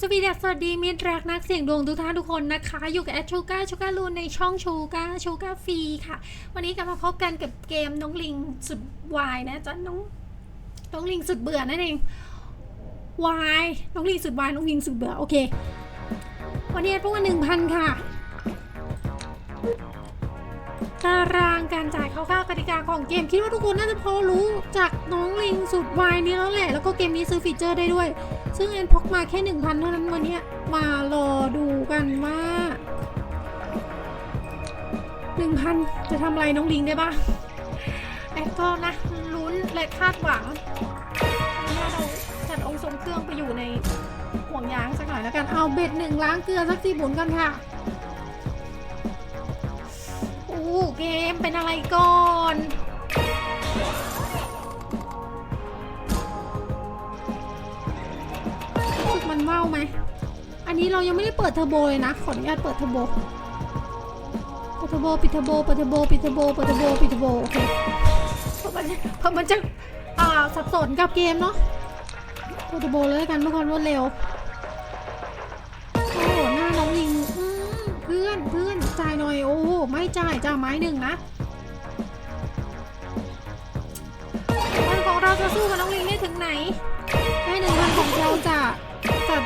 สวีดัสสวัสดีมิตรรักนักเสี่ยงดวงทุกท่านทุกคนนะคะ อยู่กับแอดชูก้าชูก้าลูนในช่องชูก้าชูก้าฟรีค่ะ วันนี้กลับมาพบกันกับเกมน้องลิงสุดวายนะจ๊ะน้องน้องลิงสุดเบื่อนั่นเองวายน้องลิงสุดวายน้องลิงสุดเบื่อโอเค วันนี้พวกหนึ่งพันค่ะ ตารางการจ่ายคร่าวๆกติกาของเกม คิดว่าทุกคนน่าจะพอรู้จากน้องลิงสุดวายนี้แล้วแหละ แล้วก็เกมนี้ซื้อฟีเจอร์ได้ด้วย ซึ่งแอนพกมาแค่ 1,000 เท่านั้นวันนี้มารอดูกันว่า1,000 จะทำอะไรน้องลิงได้บ้างแอนก็นะลุ้นและคาดหวังว่าเราจัดองค์ทรงเครื่องไปอยู่ในห่วงยางสักหน่อยแล้วกันเอาเบ็ดหนึ่งล้างเกลือสักสี่บุนกันค่ะ อ้เกมเป็นอะไรก่อน รู้สึกมันเมาไหม อันนี้เรายังไม่ได้เปิดเทอร์โบเลยนะ ขออนุญาตเปิดเทอร์โบ เปิดเทอร์โบปิดเทอร์โบเปิดเทอร์โบปิดเทอร์โบเปิดเทอร์โบปิดเทอร์โบโอเคเพราะมันเพราะมันจะอ่าสับสนกับเกมเนาะเปิดเทอร์โบเลยกันเพื่อความรวดเร็ว โอ้โหไม่จ่ายจ่าไม้หนึ่งนะวันของเราจะสู้กับน้องลิงได้ถึงไหนได้หนึ่งพันของเราจะจะ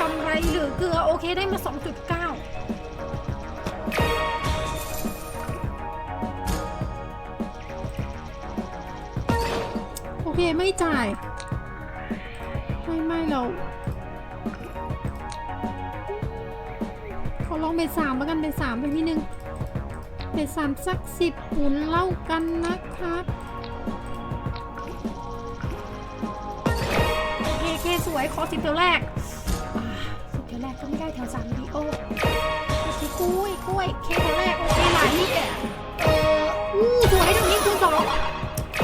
กำไรหรือเกลือโอเคได้มา 2.9 โอเคไม่จ่าย ไม่ไม่เรา ลองเบ็ดสามแล้วกันเบ็ดสามไปนิดนึงเบ็ดสามสักสิบหมุนเล่ากันนะครับโอเคเคสวยขอสิบเดียวแรกอ่าสิบเดียวแรกก็ไม่ได้แถวสามดีโอโอเคกล้วยกล้วยเคสเดียวแรกโอเคหลายนี่แกเอออู้สวยตรงนี้คูณสอง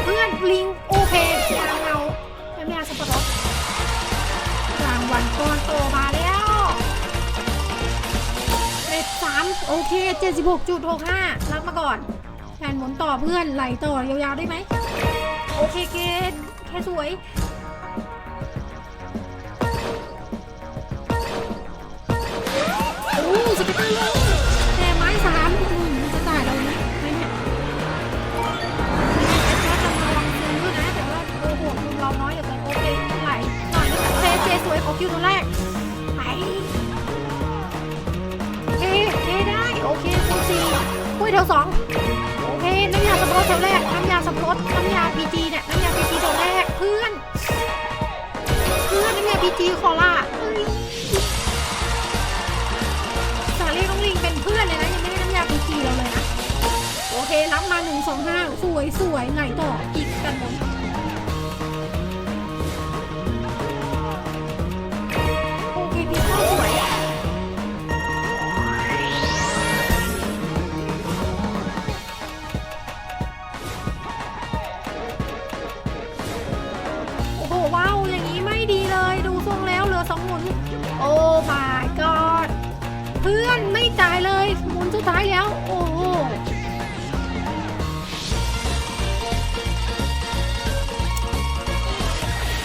เพื่อนลิงโอเคยางเงาไม่ไม่เอาสับปะรดรางวัลก้อนโตมาแล้ว เบ็ดสามโอเคเจ็ดสิบหกจุดหกห้ารับมาก่อนแผนหมุนต่อเพื่อนไหลต่อยาวๆได้ไหม โอเคเกณฑ์แค่สวยโอ้สเก็ตเตอร์ลงแต่ไม้สามอืมมันจะตายเราไหมไม่เนี่ยแอดแอดจะมาวังซื้อนะแต่ว่าโอ้โหทุนเราน้อยอย่าเลยโอเคไหลหน่อยนึงเจเจสวยขอคิวตัวแรก วสองโอเคน้ำยาสับปะรดแถวแรกน้ำยาสับปะรดน้ำยาพีจีเนี่ยน้ำยาพีจีแถวแรกเพื่อนเพื่อนน้ำยาพีจีคอล่าสาเรีน้องลิงเป็นเพื่อนเลยนะยังไม่ได้น้ำยาพีจีเราเลยนะโอเค รับมาหนึ่งสองห้าสวยสวยไหนต่ออีกกันหม จ่ายเลยหมุนสุดท้ายแล้ว โอ้โห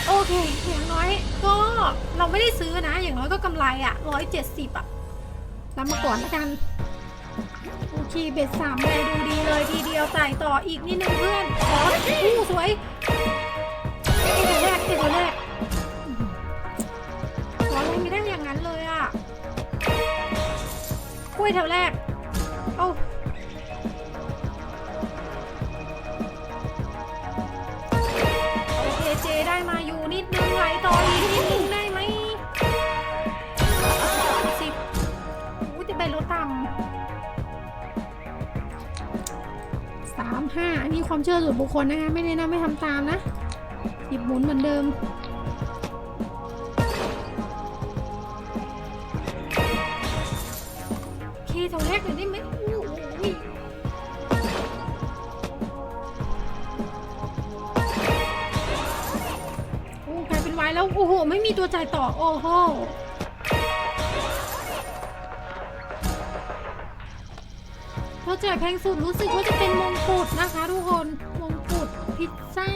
โอเค อย่างน้อยก็เราไม่ได้ซื้อนะ อย่างน้อยก็กำไรอะร้อยเจ็ดสิบอะรับมาก่อนละกัน โอเค เบ็ดสามแลดูดีเลยทีเดียวจ่ายต่ออีกนิดนึงเพื่อนขออู้สวยเอ้ยตัวแรกเอ้ยตัวแรก ล้วยแถวแรกโอ้เคเจได้มาอยู่นิดนึงไหลต่ออีกนิดนึงได้ไหมสิบอุ้ยแต่ใบรถต่ำสามห้าอันนี้ความเชื่อส่วนบุคคลนะคะไม่ได้นะไม่ทำตามนะหยิบหมุนเหมือนเดิม เคแถวแรกหน่อยได้ไหมอู้หูยโอ้กลายเป็นวายแล้ว โอ้โห ไม่มีตัวจ่ายต่อ โอ้โหเราจ่ายแพงสุดรู้สึกว่าจะเป็นมงกุฎนะคะทุกคน มงกุฎพิซซ่า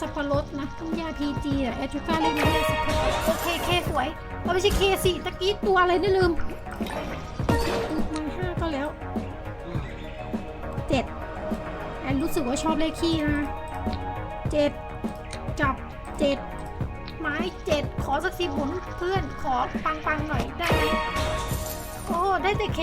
สับปะรดนะน้ำยาพีจีอะแอจูก้าเรียกน้ำยาสับปะรดโอเคเคสวยเราไม่ใช่เคสิตะกี้ตัวอะไรได้ลืมมาห้าก็แล้วเจ็ดแอนรู้สึกว่าชอบเลขขี้นะเจ็ดจับเจ็ดไม้เจ็ดขอสักสิบหมุนเพื่อนขอปังๆหน่อยได้ไหมโอ้ได้แต่เค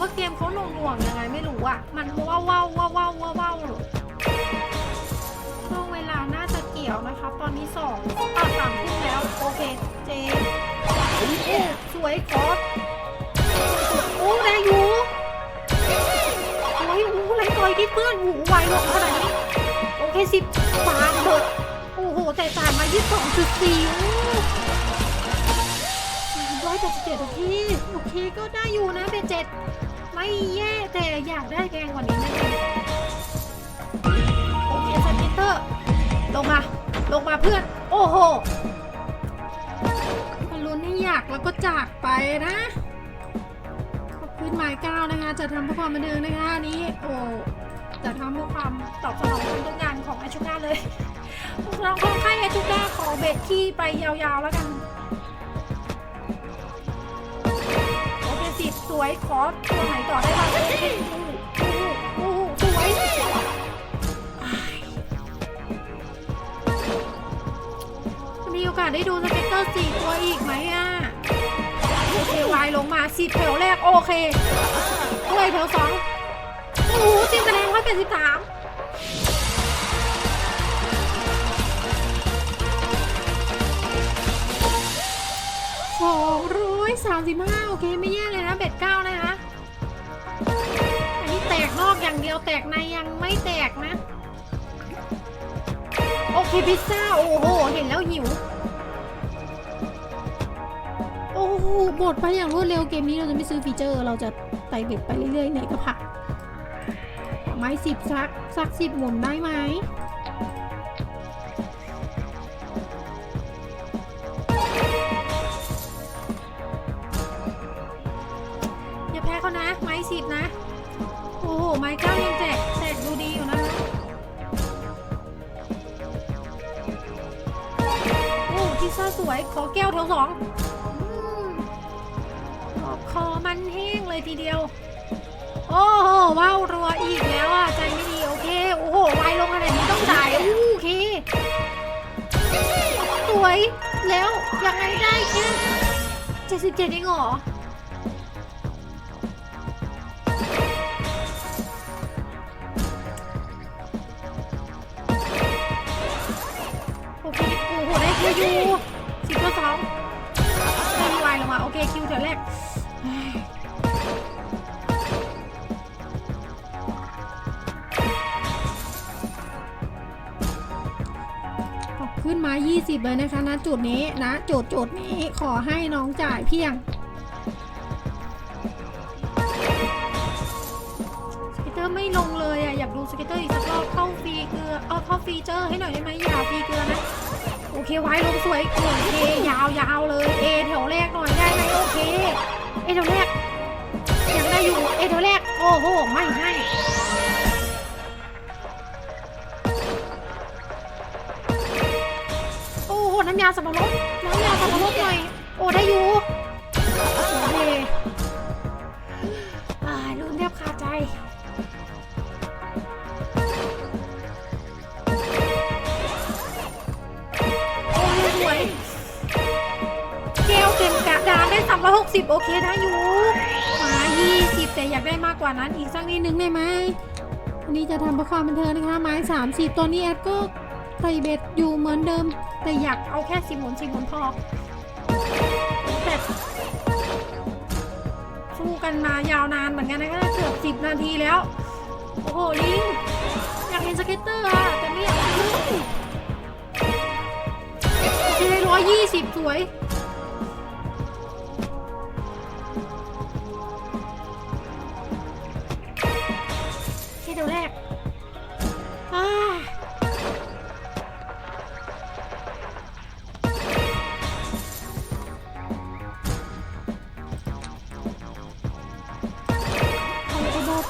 ว่าเกมเขาหน่วงๆยังไงไม่รู้อะ มันว้าวว้าวว้าวว้าวว้าวช่วงเวลาน่าจะเกี่ยวนะคะ ตอนนี้สองอะสามทุ่มแล้ว โอเค เจสวยคอสโอ้ได้อยู่โอ้ยโอ้ไรต่อยที่เพื่อนหูไวหรอกขนาดนี้โอเคสิบปามเบิดโอ้โห แต่จ่ายมายี่สิบสองจุดสี่ร้อยแปดสิบเจ็ดโอเคโอเคก็ได้อยู่นะเป็นเจ็ด ไม่แย่แต่อยากได้แกงกว่านี้นะโอเคสกิตเตอร์ ลงมา ลงมาเพื่อน โอ้โหมันลุ้นให้อยากแล้วก็จากไปนะขอบคุณหมายก้าวนะคะ จะทำเพื่อความบันเทิงนะคะนี้โอ้จะทำเพื่อความตอบสนองความต้องการของอาชูก้าเลยเราคงให้อาชูก้าขอเบ็ดที่ไปยาวๆแล้วกัน วยขอตัวไหนต่อได้บ้างโอเคโอ้โหโอ้โหสวยอ้ายจะมีโอกาสได้ดูสเปกเตอร์สี่ตัวอีกไหมอะโอเควายลงมาสิบแถวแรกโอเคด้วยแถวสองโอ้โหทีมคะแนนร้อยแปดสิบสามสองร้ ยสามสิบห้าโอเคไม่แย่เลยนะเบ็ดเก้านะคะอันนี้แตกนอกอย่างเดียวแตกในยังไม่แตกนะ โอเคพิซซ่า โอ้โห เห็นแล้วหิว โอ้โหหมดไปอย่างรวดเร็วเกมนี้เราจะไม่ซื้อฟีเจอร์ เราจะไต่เบ็ดไปเรื่อยๆไหนก็ผักไม้สิบซักซักสิบหมุนได้ไหม เขานะ ไม้สิบนะ โอ้โห ไม้เก้ายังแจกแจกดูดีอยู่นะโอ้พิซซ่าสวย ขอแก้วแถวสองขอบคอมันแห้งเลยทีเดียว โอ้โหว้าวรัวอีกแล้วอะ ใจไม่ดี โอเค โอ้โหไวลงขนาดนี้ต้องจ่ายโอเค สวย แล้วยังไงได้แค่เจ็ดสิบเจ็ดเองเหรอ ออยู่สิบต่อสองไม่มีวายลงมา โอเค คิวแถวแรกขึ้นมา 20 เลยนะคะณจุดนี้นะจุดจุดนี้ขอให้น้องจ่ายเพียงสเกตเตอร์ไม่ลงเลยอะอยากดูสเกตเตอร์อีกสักรอบเข้าฟรีเกลือเออเข้าฟีเจอร์ให้หน่อยได้ไหมอย่าฟรีเกลือนะ โอเคไว้ลงสวยโอเคยาวยาวเลยเอแถวแรกหน่อยได้ไหมโอเคเอแถวแรกยังได้อยู่เอแถวแรกโอ้โหไม่ให้โอ้โหน้ำยาสับปะรดน้ำยาสับปะรดหน่อยโอ้ได้อยู่ ว่านั้นอีกสักนิดนึงได้ไหมวันนี้จะทำประความบันเทิงนะคะ ไม้สามสิบตอนนี้แอดก็ไต่เบ็ดอยู่เหมือนเดิม แต่อยากเอาแค่สิบหมุนสิบหมุนพอสู้กันมายาวนานเหมือนกันนะคะเกือบสิบนาทีแล้ว โอ้โหลิงอยากเห็นสเก็ตเตอร์อะแต่ไม่อยากซื้อโอเคร้อยยี่สิบสวย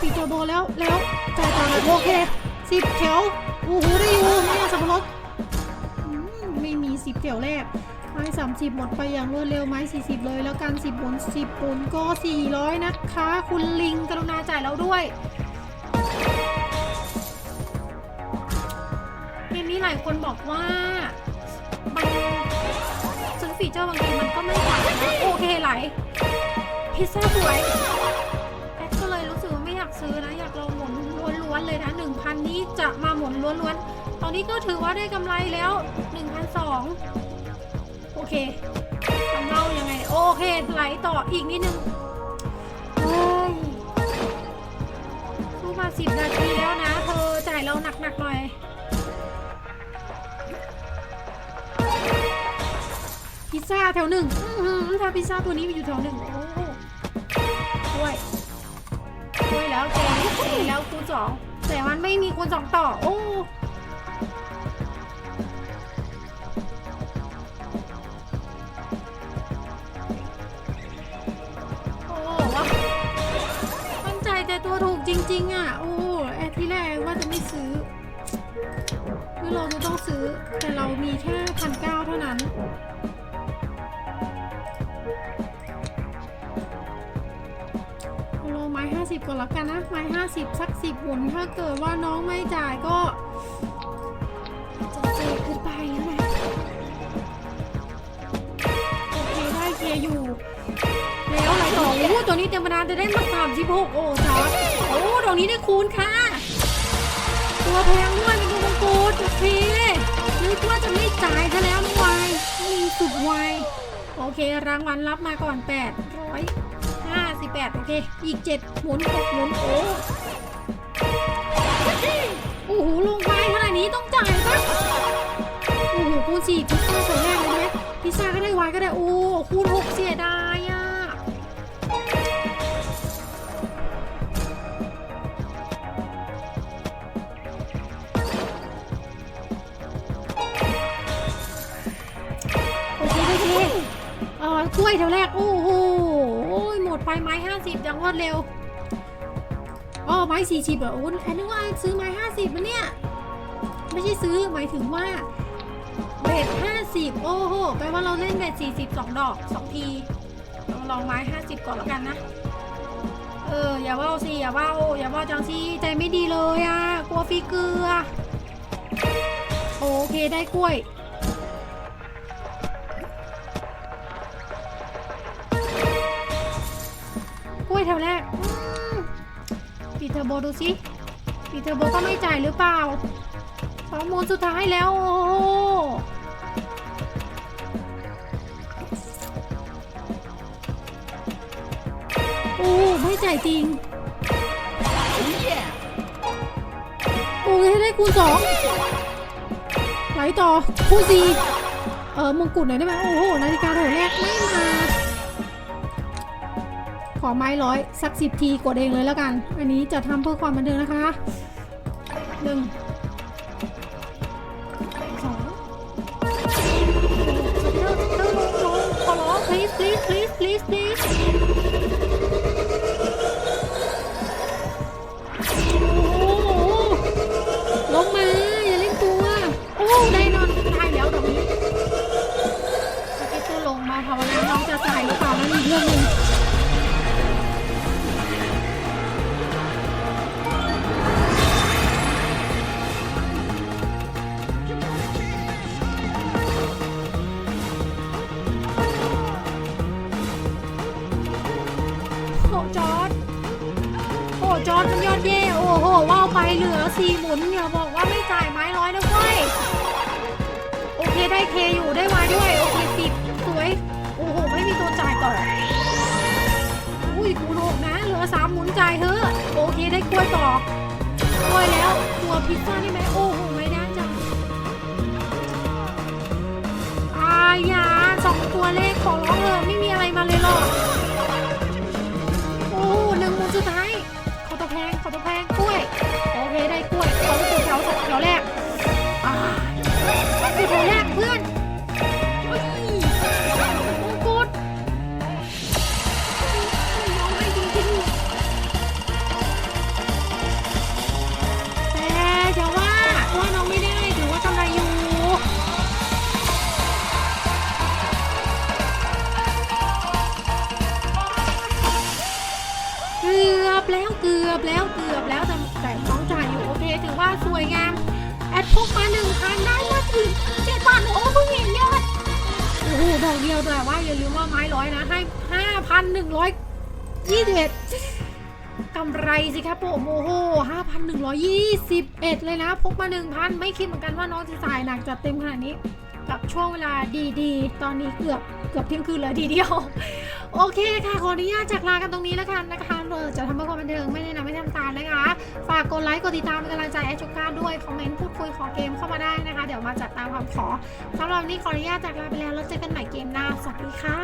ปิดเทอร์โบแล้วแล้วจ่ายต่อเลยโอเคสิบแถวโอ้โหได้อยู่ไม่เอาสับปะรดอืมไม่มีสิบแถวแรกไม้สามสิบหมดไปอย่างรวดเร็วไม้สี่สิบเลย แล้วกันสิบหมุนสิบหมุนก็สี่ร้อยนะคะ คุณลิงกรุณาจ่ายเราด้วยเกมนี้หลายคนบอกว่ามันซื้อฟีเจอร์บางทีมันก็ไม่จ่ายนะโอเคไหลพิซซ่าสวย นะ1,000นี้จะมาหมุนล้วนๆ ตอนนี้ก็ถือว่าได้กำไรแล้ว1,200โอเคทำเล่ายังไง โอเค ไหลต่ออีกนิดนึงเฮ้ยสู้มา 10 นาทีแล้วนะ เธอจ่ายเราหนักๆหน่อยพิซซ่าแถวหนึ่งถ้าพิซซ่าตัวนี้มีอยู่แถวหนึ่งโอ้ด้วยด้วยแล้วเจเจแล้วคูณสอง แต่มันไม่มีคูณสองต่อ โอ้โอ้ว่ามั่นใจแต่ตัวถูกจริง ๆ อะ โอ้แอดที่แรกว่าจะไม่ซื้อ คือเราจะต้องซื้อ แต่เรามีแค่พันเก้าเท่านั้น ม้ห้าสิบก่อนละกันนะ ไม้ห้าสิบสักสิบหมุน ถ้าเกิดว่าน้องไม่จ่ายก็จะเจขึ้นไปแล้วนะโอเคได้เคียอยู่ แล้วอะไรต่อโอ้ตัวนี้เต็มบรรดาจะได้มาสามสิบหกโอ้จอร์ดโอ้ดอกนี้ได้คูณค่ะ ตัวแพงด้วยเป็นตัวมงกุฎโอเคนึกว่าจะไม่จ่ายซะแล้วน้องวายมีสุดวายโอเครางวัลรับมาก่อนแปดร้อย ห้าสิบแปดโอเค อีกเจ็ดหมุนหกหมุนโอ้โอ้โหลงไปขนาดนี้ต้องจ่ายปะโอ้โหคูณสี่พิซซ่าส่วนแรกเลยไหมพิซซ่าก็ได้วายก็ได้ โอ้คูณหกเสียดาย เอ่อกล้วยแถวแรก โอ้โหโอ้ยหมดไปไม้ห้าสิบอย่างรวดเร็วอ๋อไม้สี่สิบเหรอโอ้ยแอนนึกว่าซื้อไม้ห้าสิบนเนี่ย ไม่ใช่ซื้อหมายถึงว่าเบ็ดห้าสิบโอ้โหแปลว่าเราเล่นเบ็ดสี่สิบสองดอกสองทีลองลองไม้ห้าสิบก่อนแล้วกันนะ เออ อย่าว่าสิอย่าว่าอย่าว่าจังสิใจไม่ดีเลยอะ กลัวฟีเกลือ โอเคได้กล้วย ยแถวแรกปิดเทอร์โบดูสิปิดเทอร์โบก็ไม่จ่ายหรือเปล่าสองมูลสุดท้ายแล้ว โอ้โหโอ้ไม่จ่ายจริงโอ้ยได้คูณสองไหลต่อคูณสี่เออมงกุฎหน่อยได้ไหมโอ้โหนาฬิกาแถวแรกไม่มา ขอไม้ร้อยสักสิบทีกดเองเลยแล้วกัน อันนี้จะทำเพื่อความบันเทิงนะคะหนึ่งสองขอร้อง please please please please please โอ้โหลงมาอย่าเล่นตัว โอ้ ได้นอนได้แล้วดอกนี้สเก็ตตัวลงมาภาวนาน้องจะจ่ายหรือเปล่านั่นอีกเรื่องหนึ่ง ทีหมุนอย่าบอกว่าไม่จ่ายไม้ร้อยนะเว้ยโอเคได้เคอยู่ได้วายด้วย โอเคสิบสวย โอ้โห ไม่มีตัวจ่ายต่อ อุ้ยคูณหกนะเหลือสามหมุนจ่ายเถอะ โอเคได้กล้วยต่อกล้วยแล้วตัวพิซซ่าได้ไหมโอ้โห ไม่ได้จังอายาสองตัวเลขขอร้องเลยไม่มีอะไรมาเลยหรอกโอ้หนึ่งหมุนสุดท้ายขอตัวแพงขอตัวแพงกล้วย ได้กล้วยเขาคือแถวสองแถวแรกอ่าคือแถวแรก อ้โหดอกเดียวแต่ว่าอย่าลืมว่าไม้ร้อยนะให้ห้าพันหนึ่งร้อยยี่สิบเอ็ดกำไรสิครับผมโอ้โหห้าพันหนึ่งร้อยยี่สิบเอ็ดเลยนะ พกมาหนึ่งพันไม่คิดเหมือนกันว่าน้องจะจ่ายหนักจัดเต็มขนาดนี้ กับช่วงเวลาดีๆ ตอนนี้เกือบเกือบเที่ยงคืนแล้วทีเดียว โอเคค่ะ ขออนุญาตจากลากันตรงนี้แล้วกันนะคะเราจะทำเพื่อความบันเทิงไม่แนะนำไม่ทำตามนะคะ ฝากกดไลค์กดติดตามเป็นกำลังใจแอชชูก้าด้วย คอมเมนต์พูดคุยขอเกมเข้ามาได้นะคะ เดี๋ยวมาจัดตามคำขอสำหรับวันนี้ขออนุญาตจากลาไปแล้วแล้วเจอกันใหม่เกมหน้าสวัสดีค่ะ